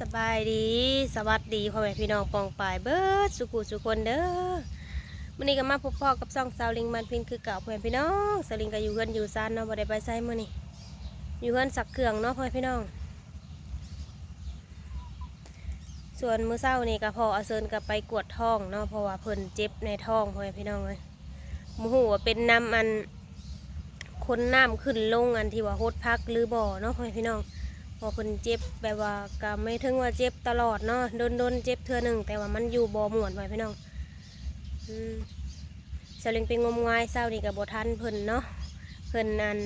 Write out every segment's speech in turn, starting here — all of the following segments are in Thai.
สบายดี สวัสดีพ่อแม่พี่น้องปองปายเบิร์ดสุขุสุคนเด้อมื้อนี้ก็มาพบพ่อกับซ่องสาวลิงมันพินคือเก่าพ่อแม่พี่น้องสาวลิงก็อยู่เฮือนอยู่ซานเนาะบ่ได้ไปไสมื้อนี้อยู่เฮือนสักเครื่องเนาะพ่อแม่พี่น้อง ส่วนมื้อเช้านี่ก็พออาเซินก็ไปกวดท้องเนาะเพราะว่าเพิ่นเจ็บในท้องพ่อแม่พี่น้องเลยบ่ฮู้ว่าเป็นน้ำอันคนน้ำขึ้นลงอันที่ว่าโฮดพักหรือบ่อเนาะพ่อแม่พี่น้อง พอเพิ่นเจ็บแบบว่าก็ไม่ถึงว่าเจ็บตลอดเนาะโดนโดนเจ็บเทื่อหนึ่งแต่ว่ามันอยู่บ่หมวนไว้พี่น้องอืมสลิงเป็นงมงายเศร้านี่กับบ่ทันเพิ่นเนาะเพิ่นนัน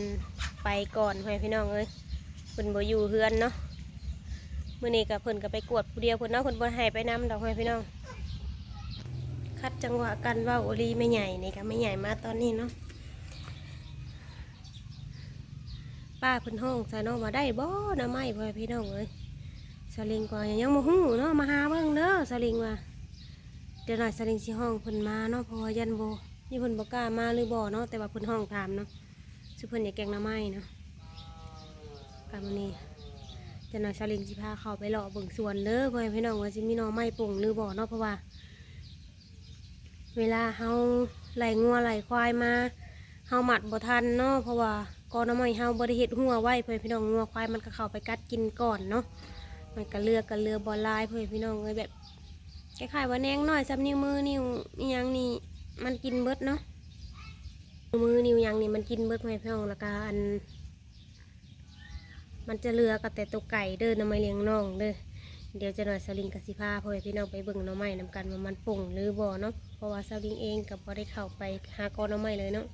ไปก่อนไว้พี่น้องเอ้ยเพิ่นบ่อยู่เฮือนเนาะมื้อนี้ก็เพิ่นก็ไปกวดผู้เดียวเพิ่นเนาะเพิ่นบ่ให้ไปนํดอกไว้พี่น้องคัดจังหวะกันว้าโอลีไม่ใหญ่นี่ก็ไม่ใหญ่มาตอนนี้เนาะ ป้าเพิ่นห้องใส่น้องมาได้บ่หนะไม่พ่อพี่น้องเอ้ยสลิงก็ยังบ่ฮู้เนาะมาหาเบิ่งเด้อสลิงว่าเดี๋ยวหน่อยสลิงสิห้องเพิ่นมาเนาะเพราะว่ายันบ่นี่เพิ่นบ่กล้ามาหรือบ่เนาะแต่ว่าเพิ่นห้องถามเนาะซึ่งเพิ่นอยากแกงหน้ำไม้เนาะกามื้อนี้เดี๋ยวหน่อยสลิงสิพาเข้าไปเลาะเบิ่งสวนเด้อพ่อพี่น้องว่าสิมีหน่อไม้ปลูกหรือบ่เนาะเพราะว่า เวลาเฮาไหลงัวไหลควายมาเฮาหมัดบ่ทันเนาะเพราะว่า กอนน้ำมันเฮาบ่ได้เฮ็ดหัวไว้เพื่อพี่น้องงัวควายมันก็เข้าไปกัดกินก่อนเนาะมันก็เลือกกันเรือบ่ลายเพื่อพี่น้องเลยแบบคล้ายๆว่าแนงหน้อยซ้ำนิ้วมือนิ้วอีหยังนี่มันกินเบิดเนาะนิ้วมือนิ้วยังนี่มันกินเบิดเพื่อพี่น้องแล้วก็อัน มันจะเลือกับแต่ตัวไก่เด้อน้ำไม้เลี้ยงน้องเด้อเดี๋ยวจะหน่อยสลิงกับสิพาพ่อพี่น้องไปเบิ่งน้ำไม้นำกันว่ามันป่งหรือบ่เนาะเพราะว่าสลิงเองกับบ่ได้เข้าไปหากอน้ำไม้เลยเนาะ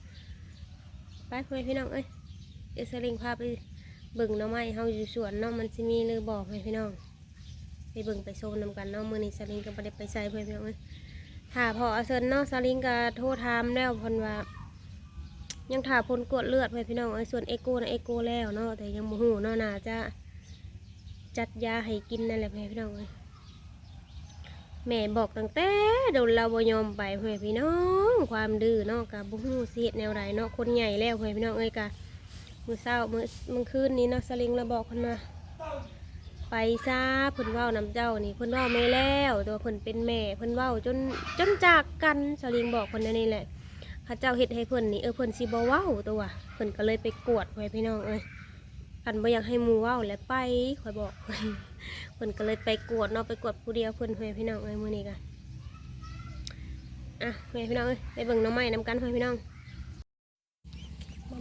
ไปเพื่อพี่น้องเอ้ย เดี๋ยวสลิงพาไปเบิ่งน้องไม้เฮาอยู่สวนเนาะมันสิมีหรือบอกให้พี่น้อง ไปเบิ่งไปโซนนำกันเนาะมื้อนี้สลิงก็บ่ได้ไปใส่เพื่อนพี่น้องเอ้ยถ้าพอเอาเซินเนาะสลิงก็โทรถามแล้วเพิ่นว่า ยังถ่าผลกดเลือดเพื่อนพี่น้องเอ้ส่วนเอโก้นะเอโก้แล้วเนาะแต่ยังบ่ฮู้เนาะน่าจะจัดยาให้กินนั่นแหละเพื่อนพี่น้องเอ้ยแม่บอกตั้งแต่โดนเราบยอมไปเพื่อนพี่น้อง ความดื้อเนาะกับบุ้งเสียแนวไรเนาะคนใหญ่แล้วเพื่อนพี่น้องเอ้ยกะ มือเศร้ามือมือคืนนี้นะสลิงเราบอกคนมา ไปซาเพิ่นเว้าน้ำเจ้านี่เพิ่นเว้าไม่แล้วตัวเพิ่นเป็นแม่เพิ่นเว้าจนจนจากกันสลิงบอกคนนั้นนี่แหละข้าเจ้าเฮ็ดให้เพิ่นนี่เออเพิ่นสิบ่เว้าตัวเพิ่นก็เลยไปกวดเพื่อนพี่น้องเอ้ยคันบ่อยากให้มูเว้าแล้วไปคอยบอกเพิ่นก็เลยไปกวดเนาะไปกวดผู้เดียวเพิ่นเพื่อนพี่น้องเอ้ยมื้อนี้กะอะเพื่อนพี่น้องเอ้ยไปเบิ่งน้องไม้นำกันเพื่อนพี่น้อง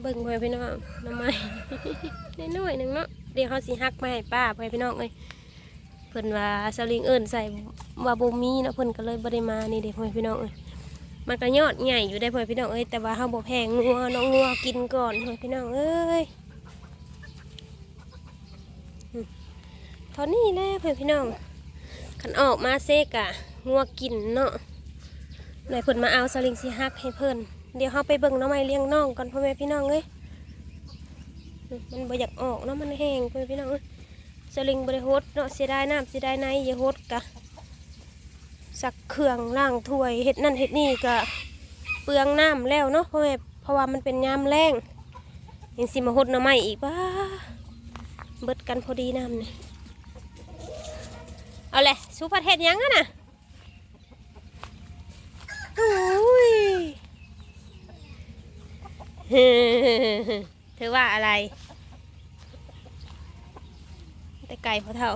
เบิ่งเพื่อนพี่น้องน้องไม้น้อยหนึ่งเนาะเดี๋ยวเขาสิฮักมาให้ป้าเพื่อนพี่น้องเอ้ยเพิ่นว่าสลิงเอิ้นใส่ว่าบ่มีเนาะเพิ่นก็เลยบ่ได้มานี่เด้เพื่อพี่น้องเอ้ยมันก็ยอดใหญ่อยู่ได้เพื่อพี่น้องเอ้ยแต่ว่าเฮาบ่แพงงัวน้องงัวกินก่อนเพื่อพี่น้องเอ้ยอืมเท่านี้แหละเพื่อพี่น้องคันออกมาเซกอะงัวกินเนาะไหนเพิ่นมาเอาสลิงสีฮักให้เพิ่น เดี๋ยวเขาไปเบิ่งน้องไม้เลี้ยงน้องก่อนพ่อแม่พี่น้องเอ้ยมันบ่อยากออกเนาะมันแห้งพ่อแม่พี่น้องเอ้ยสลิงบ่ได้โฮดเนาะเสียดายน้ำเสียดายในอย่าโฮดกะสักเครื่องล่างถ้วยเฮ็ดนั่นเฮ็ดนี่กะเปลืองน้ำแล้วเนาะพ่อแม่เพราะว่ามันเป็นยามแรงยังสิมาโฮดน้ำไม้อีกบ้าเบิดกันพอดีน้ำนี่เอาเลยสุภัทเฮ็ดยังอะน่ะ โอ้ย เธอว่าอะไร แต่ไก่พอเท่า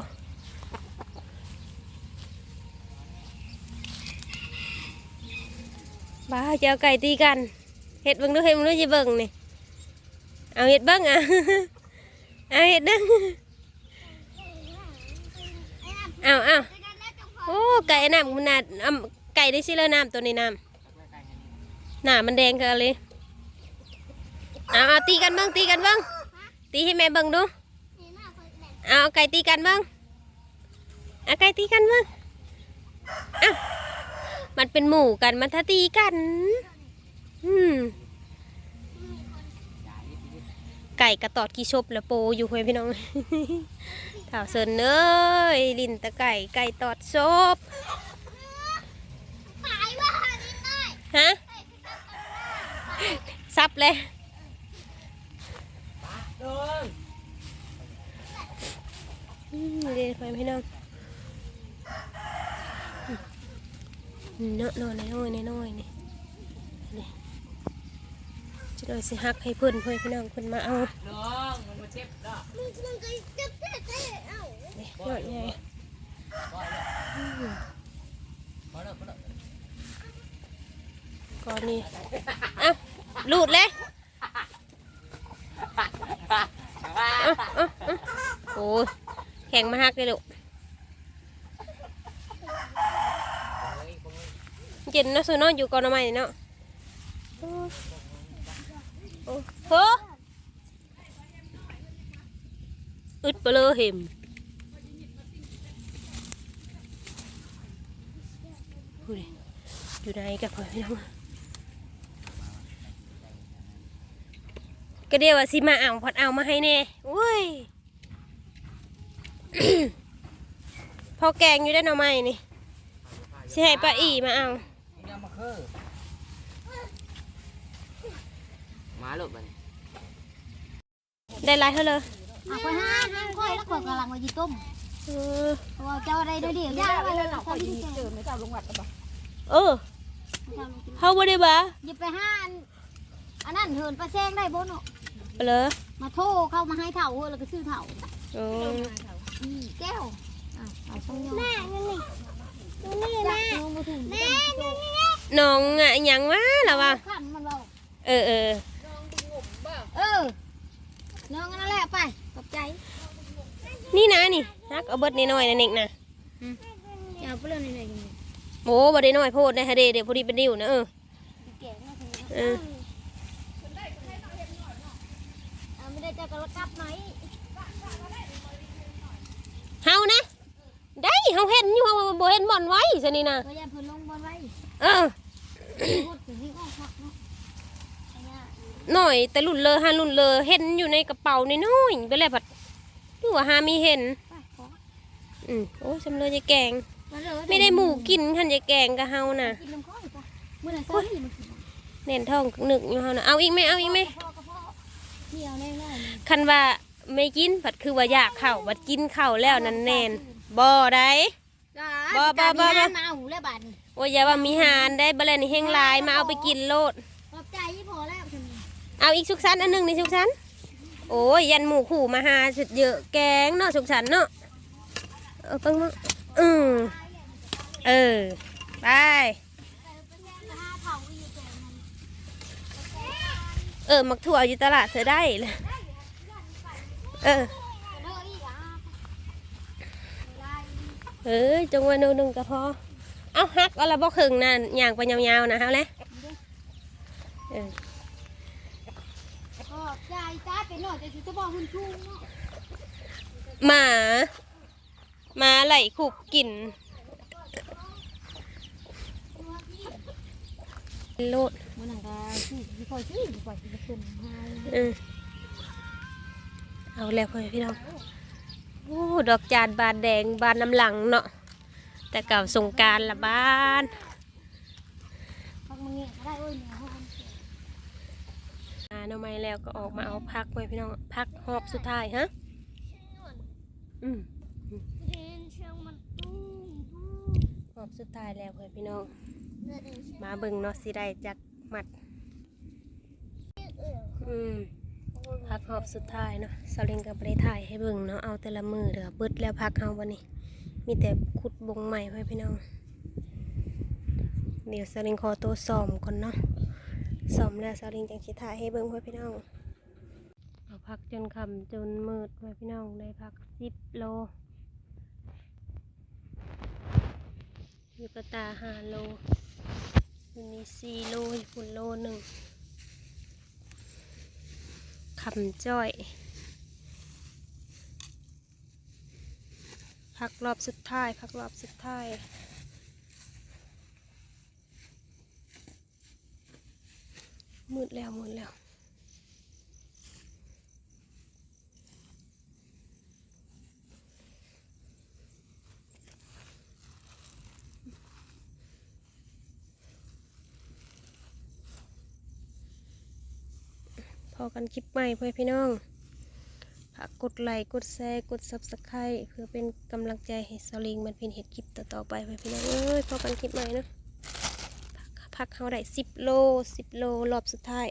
บ้าเจะเอาไก่ตีกันเห็ดเบิ้งดูเห็ดเบิ้งดูจะเบิ้งนี่ เอาเห็ดเบิ้งอะ เอาเห็ดเบิ้งเอาเอาโอ้ไก่น้ำมันน่ะอ่ำไก่ได้สิแล้วน้ำตัวนี้น้ำหน้ามันแดงกันเลย เอาเอาตีกันเบ้างตีกันเบ้างตีให้แม่เบิ่งดูเอาเอาไก่ตีกันเบ้างเอาไก่ตีกันเบ้างอะมันเป็นหมู่กันมันถ้าตีกัน อืมไก่กระตอดกี่ชบแล้วโปอยู่เพื่อนพี่น้องข่าวเซินเนยลินตะไก่ไก่ตอดชบฮะซับเลยอืมเดี๋ยวไปพี่น้อง เนาะนอนน้อยๆน้อยนี่นี่จะหน่อยสิฮักให้เพิ่อนเพื่อนพี่น้องเพิ่นมาเอาน้องมันมาเจ็บเนาะนี่ยอดใหญ่พอแล้วพอแล้วก่อนนี่อะลูดเลยอะอะอะโอ้ยแข็งมาฮักเลยลูก เย็นเนาะสูเนาะอยู่กอนเอาใหม่เนาะโอ้โหอึดไปเลยเห็มอยอยู่ไหนกันพ่อพี่น้องก็เดียวว่าสิมาเอาพัดเอามาให้แน่อุ้ยพอแกงอยู่ได้หน่อไม้นี่สิให้ป้าอีมาเอา ยังมาคือมาลูกมันได้ไรเท่าเลยเอาไปห้าห้าค่อยแล้วก็กำลังมายีต้มเออเพราะว่าเจ้าอะไรเดี๋ยวเดี๋ยวย่าไปเลยเขาที่เจอเออเขาบ่ได้บ้าหยิบไปห้าอันอันนั้นเหินปลาแซงได้บ่เนาะไปเลยมาโทรเข้ามาให้เถ่าแล้วก็ซื้อเถ่าโอ้อืมแก้วอะเอาต้องยอมแม่นี่นี่นี่แม่แม่นี่ นี่น้องอะหยังวะล่ะวะขันมันเบาเออเออเออน้องนั่นแหละไปขอบใจนี่นะนี่ฮักเอาเบิดนิดหน่อยนะเน็กนะจะเอาไปเรื่องไหนกันโอ้บ่ได้น้อยโพดได้ฮะเดเดี๋ยวพอดีเป็นดิ้วนะเออแก่เนาะเออเอาไม่ได้เจะกระกับไหนเฮานะ ได้เฮาเห็นอยู่เฮาบ่เห็นบ่อนไว้ซะนี่นะก็ยันเพิ่นลงบอลไว้เออ หมดถึงนี่ออกพักเนาะอันเนี้ยหน่อย แต่หลุนเลอหาหลุนเลอเห็นอยู่ในกระเป๋าน้อยๆไปเลยผัดดูว่าหามีเห็นไปขออืมโอ้สำเลยจะแกงมาเลยไม่ได้หมูกินคันจะแกงกับเฮาน่ะกินน้ำข้อยปะเมื่อไหร่ซ้อนนี่มันกินเน่นท้องนึกอยู่เฮาน่ะเอาอีกไหมเอาอีกไหมพ่อกระเพาะเที่ยวแน่ๆมันคันว่าไม่กินผัดคือว่าอยากเข้าวบัดกินข้าวแล้วนั่นแน่นบ่ได้บ่บ่บ่บ่ มาเอาหูแล้วบาดนี่โอ้ยอย่าว่ามีหานได้บ่แล้วนี่แห้งหลายมาเอาไปกินโลด ขอบใจพอแล้วฉันเอาอีกสุกสันต์อันหนึงนี่สุกสันต์โอ้ยยันหมูขู่มาหาสุดเยอะแกงเนาะสุกสันต์เนาะเออเปังมั้งอืมเออไปเออมักถั่วอยู่ตลาดเธอได้เลยเออเอ้ยจงว่าหนึ่งก็พอ เอาฮักเอาละบ่ครึ่งนั่นย่างไปยาวๆนะเฮาเลยเออขอบใจจ้าเป็นหน่อยแต่จะบอกคุณชุ่มเนาะหมาหมาไหลขุบกินโลดมันนั่งก็ชื่อที่คอยชื่อที่คอยจะเป็นหายเออเอาแล้วพ่อแม่พี่น้องโอ้ดอกจานบานแดงบานน้ำหลังเนาะ แต่เก่าสงการละบ้านพักมึงเงี้ยได้เอ้ยเนี่ยเขาคนอ่าหน่อไม้แล้วก็ออกมาเอาพักไว้พี่น้องพักหอบสุดท้ายฮะอืมเห็นเชียงมันตุ้มหอบสุดท้ายแล้วพ่อแม่พี่น้องมาเบิ่งเนาะสิได้จักหมัดอืมพักหอบสุดท้ายเนาะสลิงกับได้ถ่ายให้เบิ่งเนาะเอาแต่ละมือเด้อบิดแล้วพักเฮาวันนี้ มีแต่ขุดบงใหม่ไว้พี่น้อง เดี๋ยวสลิงขอตัวซ้อมก่อนเนาะซ้อมแล้วสลิงจังสิถ่ายให้เบิ่งไว้พี่น้องเอาพักจนค่ำจนมืดไว้พี่น้องได้พักสิบโลอยู่กระตาห้าโลอยู่นี่สี่โลญี่ปุ่นโลหนึ่งคำจ้อย พักรอบสุดท้าย พักรอบสุดท้ายมืดแล้วมืดแล้วพอกันคลิปใหม่เพื่อพี่น้องากกดไลค์กดแชร์กดซับสไครต์เพื่อเป็นกำลังใจให้สลิงมันเป็นเห็ดคลิปต่อๆไปเพื่อนพี่น้องเอ้ยพอกันคลิปใหม่เนาะพักเขาได้สิบโลสิบโลรอบสุดท้าย